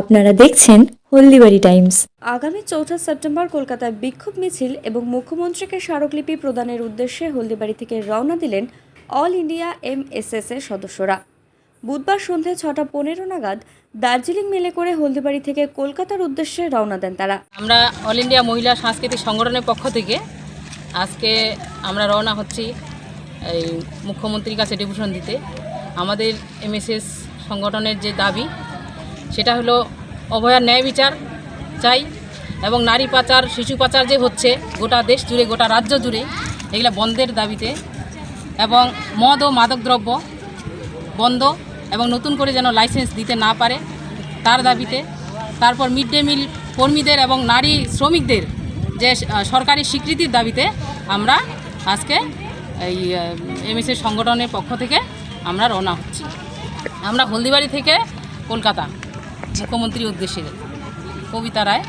আপনারা দেখছেন হলদিবাড়ি টাইমস। আগামী চৌঠা সেপ্টেম্বর কলকাতায় বিক্ষোভ মিছিল এবং মুখ্যমন্ত্রীকে স্মারকলিপি প্রদানের উদ্দেশ্যে হলদিবাড়ি থেকে রওনা দিলেন অল ইন্ডিয়া এমএসএস এর সদস্যরা। বুধবার সন্ধে ছটা পনেরো নাগাদ দার্জিলিং মেলে করে হলদিবাড়ি থেকে কলকাতার উদ্দেশ্যে রওনা দেন তারা। আমরা অল ইন্ডিয়া মহিলা সাংস্কৃতিক সংগঠনের পক্ষ থেকে আজকে আমরা রওনা হচ্ছি এই মুখ্যমন্ত্রীর কাছে ডেপুটেশন দিতে। আমাদের এমএসএস সংগঠনের যে দাবি সেটা হলো অভয়ার ন্যায় বিচার চাই এবং নারী পাচার, শিশু পাচার যে হচ্ছে গোটা দেশ জুড়ে, গোটা রাজ্য জুড়ে, এগুলো বন্ধের দাবিতে এবং মদ ও মাদকদ্রব্য বন্ধ এবং নতুন করে যেন লাইসেন্স দিতে না পারে তার দাবিতে। তারপর মিড ডে মিল কর্মীদের এবং নারী শ্রমিকদের যে সরকারি স্বীকৃতির দাবিতে আমরা আজকে এই এমএসএ সংগঠনের পক্ষ থেকে আমরা রওনা হচ্ছি। আমরা হলদিবাড়ি থেকে কলকাতা। মুখ্যমন্ত্রীর উদ্দেশ্যে। কবিতা রায়।